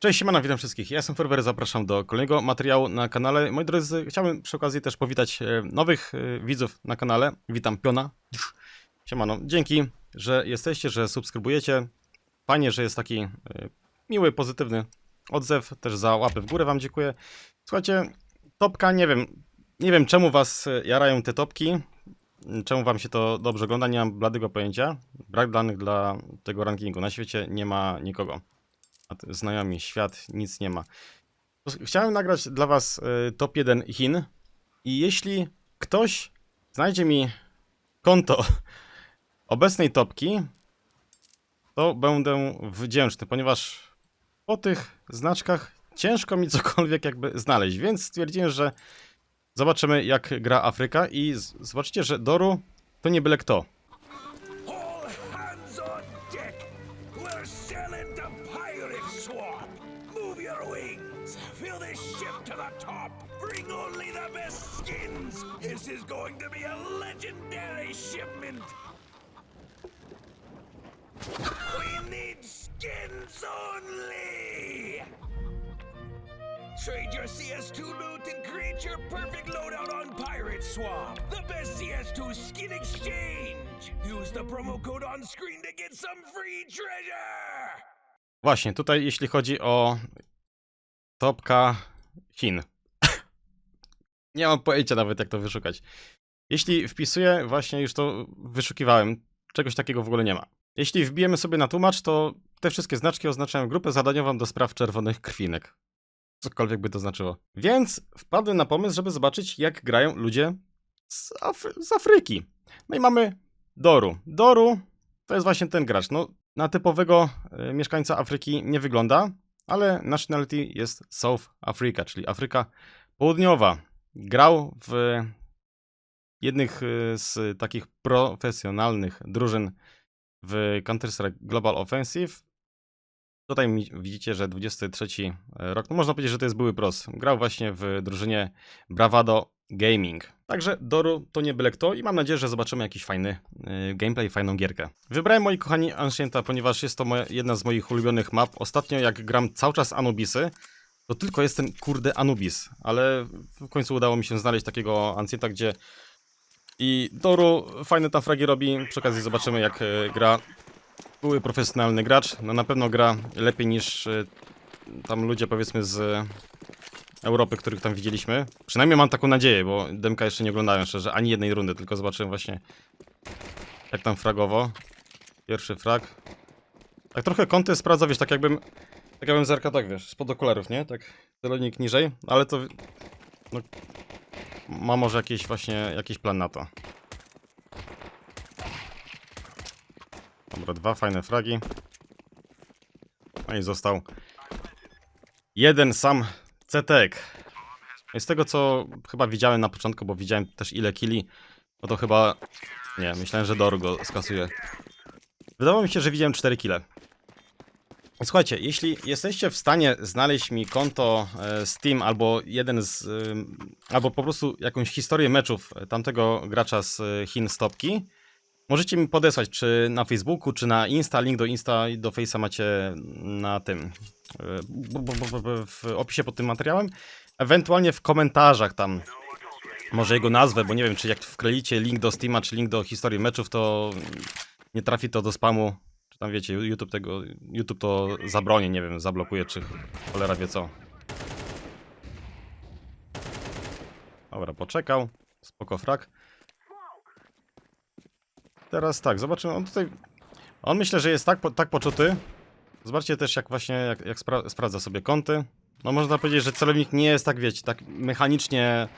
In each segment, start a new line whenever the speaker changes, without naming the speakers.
Cześć, siemano, witam wszystkich. Ja jestem Ferwer, zapraszam do kolejnego materiału na kanale. Moi drodzy, chciałbym przy okazji też powitać e, nowych e, widzów na kanale. Witam Piona. Siemano, dzięki, że jesteście, że subskrybujecie. Fajnie, że jest taki e, miły, pozytywny odzew. Też za łapy w górę wam dziękuję. Słuchajcie, topka, nie wiem, nie wiem czemu was jarają te topki. Czemu wam się to dobrze ogląda, nie mam bladego pojęcia. Brak danych dla tego rankingu. Na świecie nie ma nikogo. Znajomi, świat, nic nie ma. Chciałem nagrać dla was y, top 1 Chin i jeśli ktoś znajdzie mi konto obecnej topki, to będę wdzięczny, ponieważ po tych znaczkach ciężko mi cokolwiek jakby znaleźć, więc stwierdziłem, że zobaczymy jak gra Afryka i z- zobaczcie, że Doru to nie byle kto.
Only! Trade your CS2 loot and create your perfect loadout on Pirate Swamp. The best CS2 skin exchange. Use the promo code on screen to get some free treasure.
Właśnie, tutaj jeśli chodzi o topka Chin. Nie mam pojęcia nawet jak to wyszukać. Jeśli wpisuję, właśnie już to wyszukiwałem, czegoś takiego w ogóle nie ma. Jeśli wbijemy sobie na tłumacz, to te wszystkie znaczki oznaczają grupę zadaniową do spraw czerwonych krwinek. Cokolwiek by to znaczyło. Więc wpadłem na pomysł, żeby zobaczyć, jak grają ludzie z, Afry- z Afryki. No i mamy Doru. Doru to jest właśnie ten gracz. No, na typowego e, mieszkańca Afryki nie wygląda, ale nationality jest South Africa, czyli Afryka Południowa. Grał w jednych e, z takich profesjonalnych drużyn w Counter-Strike Global Offensive. Tutaj widzicie, że 23 rok, no można powiedzieć, że to jest były pros. Grał właśnie w drużynie Bravado Gaming. Także Doru to nie byle kto i mam nadzieję, że zobaczymy jakiś fajny y, gameplay, fajną gierkę. Wybrałem moi kochani Ancienta, ponieważ jest to moja, jedna z moich ulubionych map. Ostatnio jak gram cały czas Anubisy, to tylko jest ten kurde Anubis, ale w końcu udało mi się znaleźć takiego Ancienta, gdzie i Doru fajne tam fragi robi. Przy okazji zobaczymy jak y, gra były profesjonalny gracz. No na pewno gra lepiej niż y, tam ludzie powiedzmy z Europy, których tam widzieliśmy. Przynajmniej mam taką nadzieję, bo Demka jeszcze nie oglądałem szczerze ani jednej rundy, tylko zobaczyłem właśnie jak tam fragowo. Pierwszy frag. Tak trochę kąty sprawdza, wiesz, tak jakbym tak jakbym zerkał tak, wiesz, spod okularów, nie? Tak celownik niżej, ale to no, ma może jakiś właśnie jakiś plan na to. Dobra, dwa fajne fragi. No i został jeden sam CTek. I z tego co chyba widziałem na początku, bo widziałem też ile kili, no to chyba... Nie, myślałem, że Dor go skasuje. Wydawało mi się, że widziałem 4 kile. Słuchajcie, jeśli jesteście w stanie znaleźć mi konto e, Steam albo jeden z... ym, albo po prostu jakąś historię meczów e, tamtego gracza z e, Chin stopki, możecie mi podesłać, czy na Facebooku, czy na Insta, link do Insta i do Face'a macie na tym, e, w opisie pod tym materiałem, ewentualnie w komentarzach tam, może jego nazwę, bo nie wiem, czy jak wkleicie link do Steama, czy link do historii meczów, to nie trafi to do spamu, czy tam wiecie, YouTube tego, YouTube to zabroni, nie wiem, zablokuje, czy cholera wie co. Dobra, poczekał, spoko frak. Teraz tak, zobaczymy, on tutaj, on myślę, że jest tak, po- tak poczuty. Zobaczcie też jak właśnie, jak, jak spra sprawdza sobie kąty. No można powiedzieć, że celownik nie jest tak, wiecie, tak mechanicznie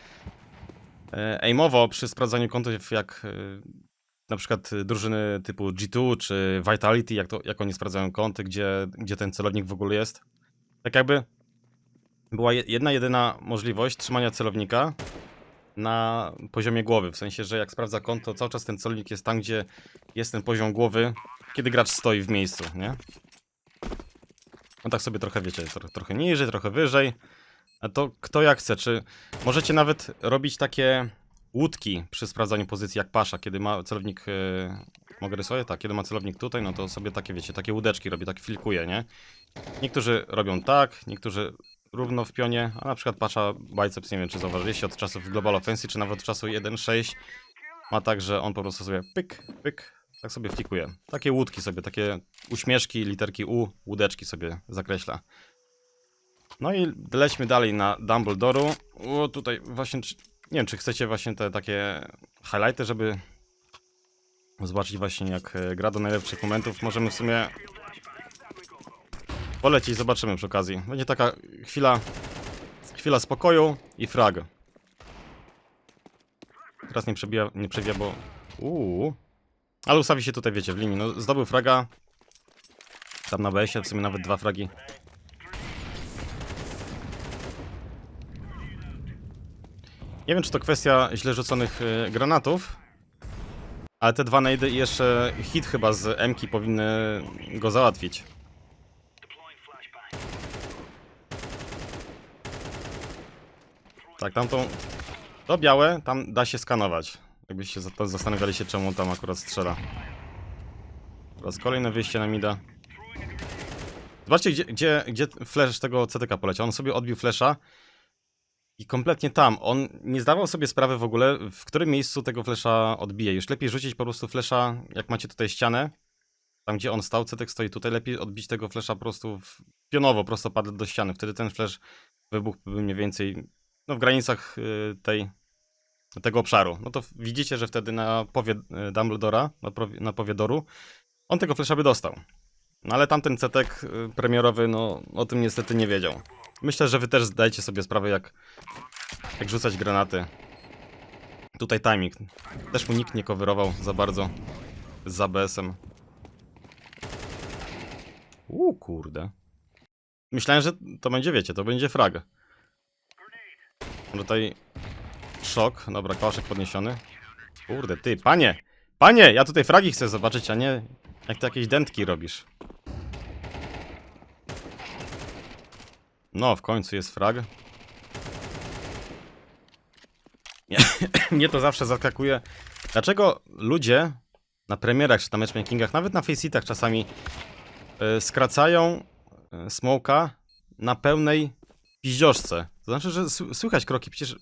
e, aimowo przy sprawdzaniu kątów jak e, na przykład drużyny typu G2 czy Vitality, jak, to, jak oni sprawdzają kąty, gdzie, gdzie ten celownik w ogóle jest. Tak jakby była je- jedna jedyna możliwość trzymania celownika na poziomie głowy, w sensie, że jak sprawdza kąt, to cały czas ten celownik jest tam, gdzie jest ten poziom głowy, kiedy gracz stoi w miejscu, nie? No tak sobie trochę, wiecie, tro, trochę niżej, trochę wyżej. A to kto jak chce, czy możecie nawet robić takie łódki przy sprawdzaniu pozycji jak pasza, kiedy ma celownik, e, mogę rysować? Tak, kiedy ma celownik tutaj, no to sobie takie, wiecie, takie łódeczki robi, tak filkuje, nie? Niektórzy robią tak, niektórzy równo w pionie, a na przykład Pasza Biceps, nie wiem czy zauważyliście, od czasów Global Offensive, czy nawet od czasu 1.6 ma tak, że on po prostu sobie pyk, pyk, tak sobie flikuje. Takie łódki sobie, takie uśmieszki, literki U, łódeczki sobie zakreśla. No i lećmy dalej na Dumbledoru. O, tutaj właśnie, nie wiem, czy chcecie właśnie te takie highlighty, żeby zobaczyć właśnie jak e, gra do najlepszych momentów. Możemy w sumie polecić, zobaczymy przy okazji. Będzie taka chwila, chwila spokoju i frag. Teraz nie przebija, nie przebija, bo... Uuu. Ale ustawi się tutaj, wiecie, w linii. No, zdobył fraga. Tam na BS-ie, w sumie nawet dwa fragi. Nie wiem, czy to kwestia źle rzuconych y, granatów, ale te dwa nade i jeszcze hit chyba z M-ki powinny go załatwić. Tak, tamtą... To białe, tam da się skanować. Jakbyście zastanawiali się, czemu tam akurat strzela. Teraz kolejne wyjście na mida. Zobaczcie, gdzie, gdzie, gdzie flash tego CTK poleciał. On sobie odbił flasha i kompletnie tam. On nie zdawał sobie sprawy w ogóle, w którym miejscu tego flesza odbije. Już lepiej rzucić po prostu flesza, jak macie tutaj ścianę, tam gdzie on stał, Cetek stoi tutaj, lepiej odbić tego flesza po prostu w, pionowo, prosto padł do ściany. Wtedy ten flash wybuchłby mniej więcej no, w granicach y, tej, tego obszaru. No to widzicie, że wtedy na powie y, Dumbledora, na, powie Doru, on tego flesza by dostał. No ale tamten cetek y, premierowy, no o tym niestety nie wiedział. Myślę, że wy też zdajecie sobie sprawę, jak, jak rzucać granaty. Tutaj timing. Też mu nikt nie coverował za bardzo z ABS-em. Uuu, kurde. Myślałem, że to będzie, wiecie, to będzie frag. Tutaj szok. Dobra, kałaszek podniesiony. Kurde, ty, panie! Panie, ja tutaj fragi chcę zobaczyć, a nie jak ty jakieś dętki robisz. No, w końcu jest frag. Nie, mnie to zawsze zaskakuje. Dlaczego ludzie na premierach czy na matchmakingach, nawet na faceitach czasami e, skracają e, smoka na pełnej piździoszce. Znaczy, że słychać kroki, przecież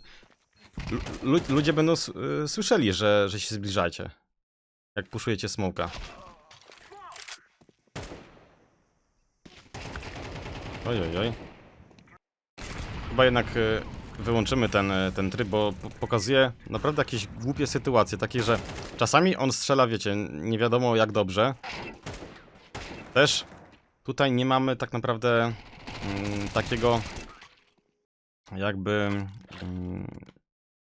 lu- lu- ludzie będą e, słyszeli, że, że się zbliżacie. Jak puszujecie smoka. Oj, oj, oj. Chyba jednak e, wyłączymy ten, e, ten tryb, bo pokazuje naprawdę jakieś głupie sytuacje, takie, że czasami on strzela, wiecie, nie wiadomo jak dobrze. Też tutaj nie mamy tak naprawdę mm, takiego jakby mm,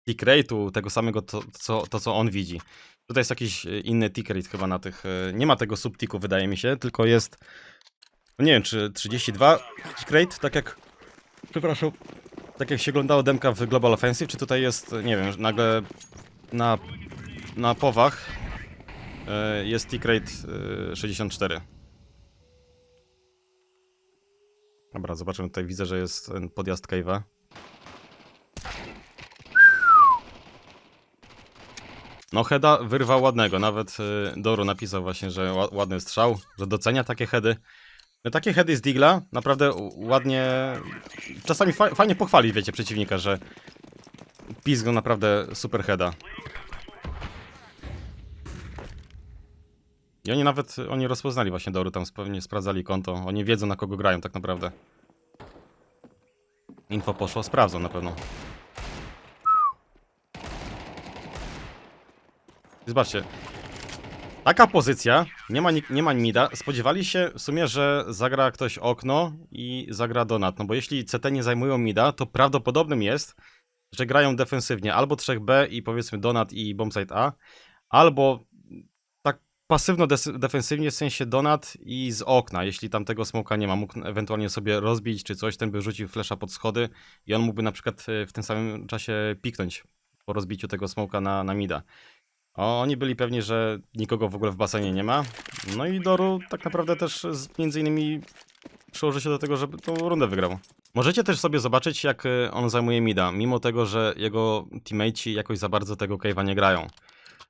tick rate'u, tego samego to co, to, co on widzi. Tutaj jest jakiś e, inny tick rate chyba na tych, e, nie ma tego subtiku wydaje mi się, tylko jest, nie wiem, czy 32 tick rate, tak jak, przepraszam, tak jak się oglądało demka w Global Offensive, czy tutaj jest, nie wiem, nagle na, na powach e, jest tick rate e, 64. Dobra, zobaczymy tutaj, widzę, że jest podjazd Cave'a. No Heda wyrwał ładnego, nawet y, Doru napisał właśnie, że ła- ładny strzał, że docenia takie heady. No, takie heady z Digla naprawdę ładnie, czasami fa fajnie pochwalić, wiecie, przeciwnika, że pizgą naprawdę super heada. I oni nawet, oni rozpoznali właśnie Doru, tam pewnie sprawdzali konto, oni wiedzą na kogo grają tak naprawdę. Info poszło, sprawdzą na pewno. Zobaczcie. Taka pozycja, nie ma, nie ma mida. Spodziewali się w sumie, że zagra ktoś okno i zagra donat. No bo jeśli CT nie zajmują mida, to prawdopodobnym jest, że grają defensywnie. Albo 3B i powiedzmy donat i bombsite A, albo tak pasywno-defensywnie w sensie donat i z okna. Jeśli tam tego smoka nie ma, mógł ewentualnie sobie rozbić czy coś, ten by rzucił flesza pod schody i on mógłby na przykład e, w tym samym czasie piknąć po rozbiciu tego smoka na, na mida. Oni byli pewni, że nikogo w ogóle w basenie nie ma. No i Doru tak naprawdę też z, między innymi przyłoży się do tego, żeby tą rundę wygrał. Możecie też sobie zobaczyć, jak y, on zajmuje mida, mimo tego, że jego teammateci jakoś za bardzo tego cave'a nie grają.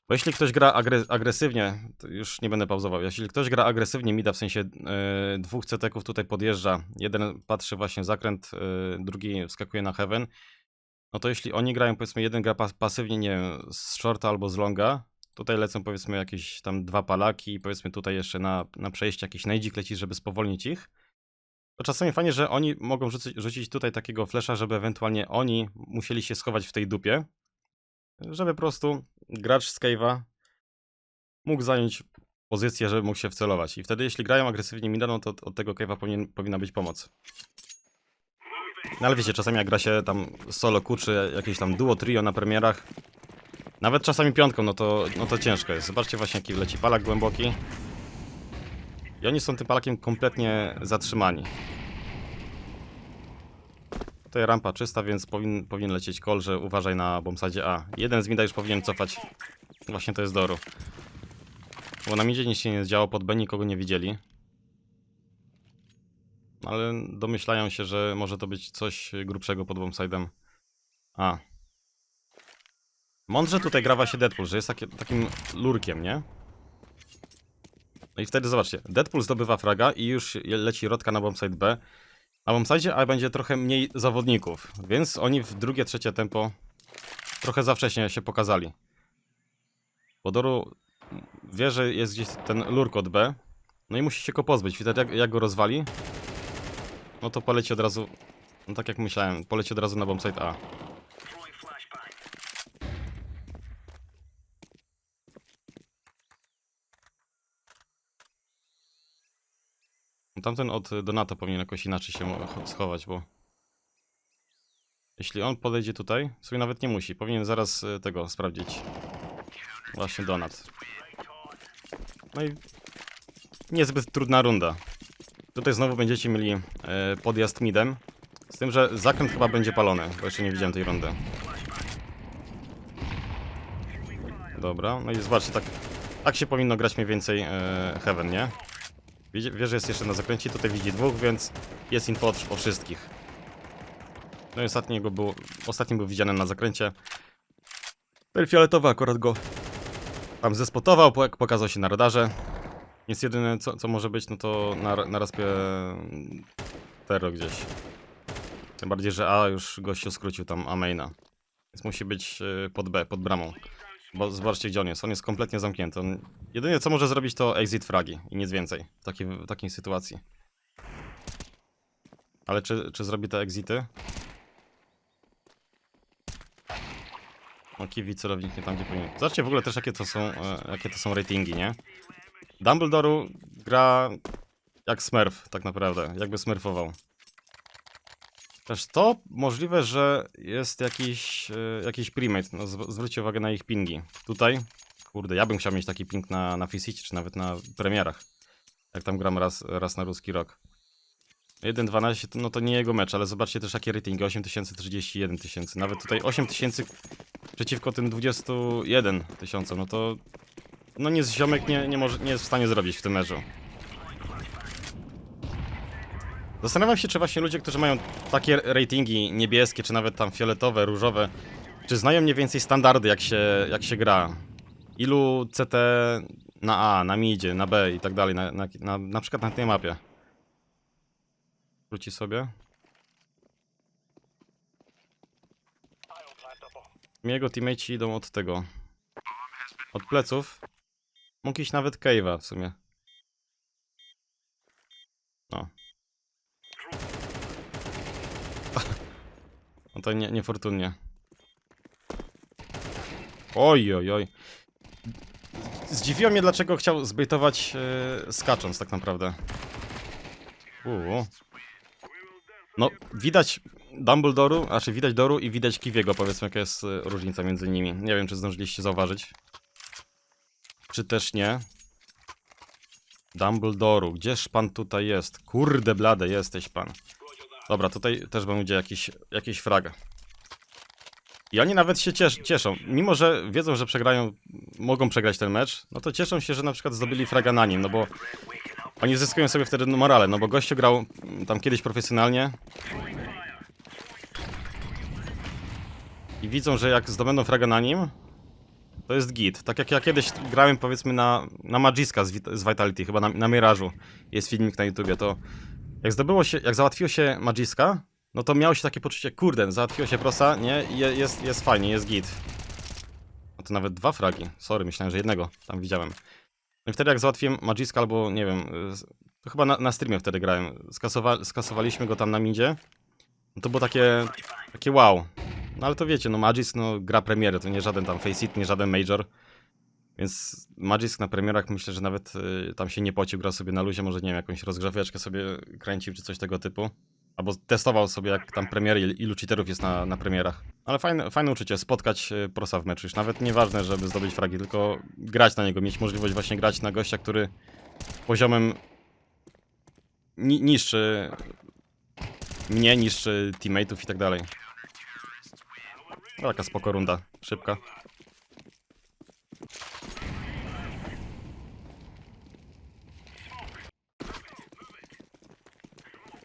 Bo jeśli ktoś gra agre agresywnie, to już nie będę pauzował, jeśli ktoś gra agresywnie mida, w sensie e, dwóch CT-ków tutaj podjeżdża, jeden patrzy właśnie zakręt, e, drugi wskakuje na heaven, no to jeśli oni grają, powiedzmy, jeden gra pas pasywnie, nie wiem, z shorta albo z longa, tutaj lecą powiedzmy jakieś tam dwa palaki i powiedzmy tutaj jeszcze na, na przejście jakiś najdzik leci, żeby spowolnić ich, to czasami fajnie, że oni mogą rzucić, rzucić tutaj takiego flesza, żeby ewentualnie oni musieli się schować w tej dupie, żeby po prostu gracz z cave'a mógł zająć pozycję, żeby mógł się wcelować. I wtedy, jeśli grają agresywnie mida, to od- od tego cave'a powinien, powinna być pomoc. No ale wiecie, czasami jak gra się tam solo Q, czy jakieś tam duo, trio na premierach, nawet czasami piątką, no to, no to ciężko jest. Zobaczcie właśnie, jaki leci palak głęboki. I oni są tym palakiem kompletnie zatrzymani. Tutaj rampa czysta, więc powin, powinien lecieć call, że uważaj na bombsadzie A. Jeden z mida już powinien cofać. Właśnie to jest Doru. Bo na midzie nic się nie działo, pod B nikogo nie widzieli. Ale domyślają się, że może to być coś grubszego pod bombsidem A. Mądrze tutaj gra właśnie Deadpool, że jest takim lurkiem, nie? No i wtedy zobaczcie, Deadpool zdobywa fraga i już leci rodka na bombsite B. Na bombsite A będzie trochę mniej zawodników, więc oni w drugie, trzecie tempo trochę za wcześnie się pokazali. Bodoru wie, że jest gdzieś ten lurk od B, no i musi się go pozbyć. Wtedy jak, jak go rozwali, no to poleci od razu, no tak jak myślałem, poleci od razu na bombsite A. Tamten od Donato powinien jakoś inaczej się schować, bo jeśli on podejdzie tutaj, sobie nawet nie musi, powinien zaraz y, tego sprawdzić. Właśnie Donat. No i niezbyt trudna runda. Tutaj znowu będziecie mieli e, podjazd midem. Z tym, że zakręt chyba będzie palony, bo jeszcze nie widziałem tej rundy. Dobra, no i zobaczcie, tak, tak się powinno grać mniej więcej e, Heaven, nie? Wie, wie, że jest jeszcze na zakręcie, tutaj widzi dwóch, więc jest info o, o wszystkich. No i ostatniego był, ostatni był widziany na zakręcie. Ten fioletowy akurat go tam zespotował, po- pokazał się na radarze. Więc jedyne co, co może być, no to na, na raspie Tero gdzieś. Tym bardziej, że A już gościu skrócił tam A maina. Więc musi być y, pod B, pod bramą. Bo zobaczcie gdzie on jest, on jest kompletnie zamknięty. On, jedynie co może zrobić to exit fragi i nic więcej w takiej, w takiej sytuacji. Ale czy, czy zrobi te exity? O, Kiwi celownik nie tam gdzie powinien. Zobaczcie w ogóle też jakie to są, e, jakie to są ratingi, nie? Dumbledore'u gra jak Smurf, tak naprawdę, jakby smurfował. Też to możliwe, że jest jakiś, e, jakiś primate, no zw- zwróćcie uwagę na ich pingi. Tutaj, kurde, ja bym chciał mieć taki ping na, na City, czy nawet na premierach. Jak tam gram raz, raz na ruski rok. 1.12 to- no to nie jego mecz, ale zobaczcie też jakie ratingi, 8000, 31 tysięcy. Nawet tutaj 8000 przeciwko tym 21 tysiącom, no to no nic ziomek nie, nie, może, nie jest w stanie zrobić w tym meczu. Zastanawiam się, czy właśnie ludzie, którzy mają takie ratingi niebieskie, czy nawet tam fioletowe, różowe, czy znają mniej więcej standardy, jak się, jak się gra. Ilu CT na A, na midzie, na B i tak dalej, na, na, na, na przykład na tej mapie. Wróci sobie. Jego teammateci idą od tego. Od pleców. Mógł iść nawet Cave'a w sumie. No. No to nie, niefortunnie. Oj, oj, oj. Zdziwiło mnie, dlaczego chciał zbejtować e, skacząc tak naprawdę. Uuu. No, widać Dumbledoru, a czy widać Doru i widać Kiwiego, powiedzmy, jaka jest e, różnica między nimi. Nie wiem, czy zdążyliście zauważyć. Czy też nie. Dumbledoru, gdzież pan tutaj jest? Kurde blade, jesteś pan. Dobra, tutaj też będzie jakiś, jakiś frag. I oni nawet się ciesz, cieszą. Mimo, że wiedzą, że przegrają, mogą przegrać ten mecz, no to cieszą się, że na przykład zdobyli fraga na nim, no bo oni zyskują sobie wtedy morale, no bo gościu grał tam kiedyś profesjonalnie. I widzą, że jak zdobędą fraga na nim, to jest git. Tak jak ja kiedyś grałem powiedzmy na, na Magiska z, z Vitality, chyba na, na Mirażu. Jest filmik na YouTubie, to jak zdobyło się, jak załatwiło się Magiska, no to miało się takie poczucie, kurde, załatwiło się prosa, nie? Je, jest, jest fajnie, jest git. No to nawet dwa fragi. Sorry, myślałem, że jednego tam widziałem. No i wtedy jak załatwiłem Magiska albo, nie wiem, to chyba na, na streamie wtedy grałem. Skasowa skasowaliśmy go tam na midzie. No to było takie, takie wow. No ale to wiecie, no Magisk, no gra premiery, to nie żaden tam Face It, nie żaden Major. Więc Magisk na premierach myślę, że nawet y, tam się nie pocił, grał sobie na luzie, może nie wiem, jakąś rozgrzeweczkę sobie kręcił czy coś tego typu. Albo testował sobie jak tam premiery, il- ilu cheaterów jest na, na premierach. Ale fajne, fajne uczucie, spotkać y, prosa w meczu. Już nawet nieważne, żeby zdobyć fragi, tylko grać na niego, mieć możliwość właśnie grać na gościa, który poziomem ni niższy mnie, niższy teammateów i tak dalej. No, taka spoko runda, szybka.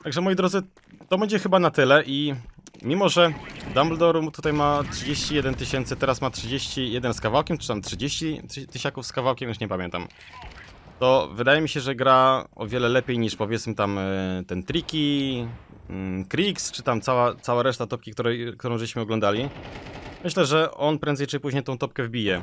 Także moi drodzy, to będzie chyba na tyle i mimo, że Dumbledore tutaj ma 31 tysięcy, teraz ma 31 z kawałkiem, czy tam 30 ty- tysiaków z kawałkiem, już nie pamiętam. To wydaje mi się, że gra o wiele lepiej niż powiedzmy tam e, ten Triki, mm, Krix, czy tam cała, cała reszta topki, której, którą żeśmy oglądali. Myślę, że on prędzej czy później tą topkę wbije.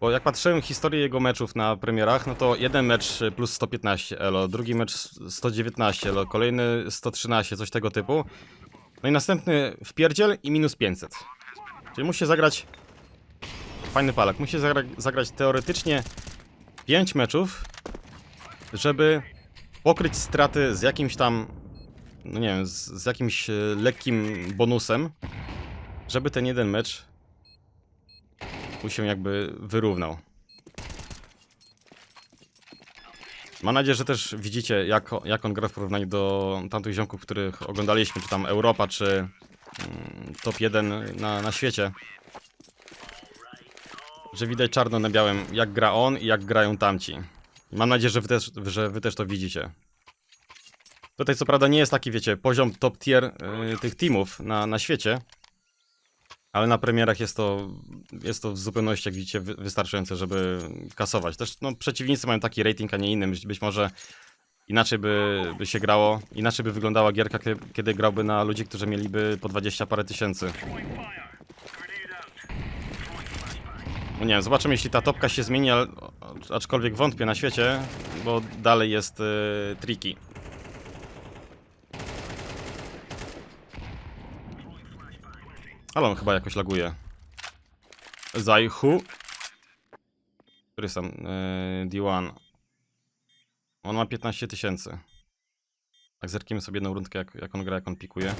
Bo jak patrzyłem historię jego meczów na premierach, no to jeden mecz plus 115 elo, drugi mecz 119 elo, kolejny 113, coś tego typu. No i następny wpierdziel i minus 500. Czyli musi zagrać... Fajny palak. Musi zagra zagrać teoretycznie 5 meczów, żeby pokryć straty z jakimś tam... No nie wiem, z, z jakimś e, lekkim bonusem, żeby ten jeden mecz mu się jakby wyrównał. Mam nadzieję, że też widzicie, jak, jak on gra w porównaniu do tamtych ziomków, których oglądaliśmy, czy tam Europa, czy mm, top 1 na, na świecie. Że widać czarno na białym, jak gra on i jak grają tamci. Mam nadzieję, że wy też, że wy też to widzicie. Tutaj co prawda nie jest taki, wiecie, poziom top tier y, tych teamów na, na świecie, ale na premierach jest to, jest to w zupełności, jak widzicie, wy- wystarczające, żeby kasować. Też no, przeciwnicy mają taki rating, a nie inny. Być, może inaczej by, by się grało, inaczej by wyglądała gierka, kie- kiedy grałby na ludzi, którzy mieliby po 20 parę tysięcy. No nie wiem, zobaczymy, jeśli ta topka się zmieni, aczkolwiek wątpię na świecie, bo dalej jest y, tricky. Ale on chyba jakoś laguje. Zajhu. Który jest tam? Yy, D1. On ma 15 tysięcy. Tak zerkniemy sobie jedną rundkę, jak, jak on gra, jak on pikuje.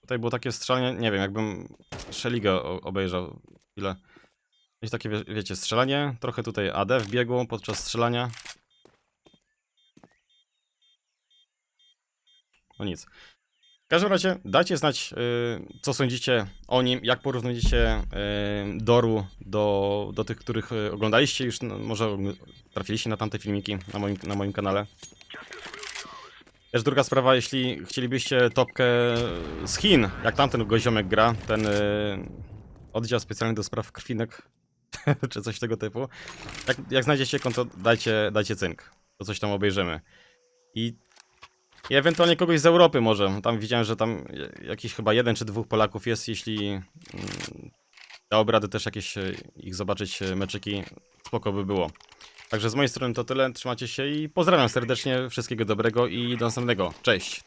Tutaj było takie strzelanie, nie wiem, jakbym Szeligę obejrzał chwilę. Jest takie, wie, wiecie, strzelanie, trochę tutaj AD w biegu podczas strzelania. No nic. W każdym razie dajcie znać, y, co sądzicie o nim, jak porównujecie y, Doru do, do tych, których y, oglądaliście już, no, może trafiliście na tamte filmiki na moim, na moim kanale. Też druga sprawa, jeśli chcielibyście topkę z Chin, jak tamten goziomek gra, ten oddział specjalny do spraw krwinek, czy coś tego typu. Jak, jak znajdziecie konto, dajcie, dajcie cynk, to coś tam obejrzymy. I i ewentualnie kogoś z Europy może. Tam widziałem, że tam jakiś chyba jeden czy dwóch Polaków jest, jeśli mm, dałoby radę też jakieś e, ich zobaczyć e, meczyki, spoko by było. Także z mojej strony to tyle, trzymajcie się i pozdrawiam serdecznie, wszystkiego dobrego i do następnego. Cześć!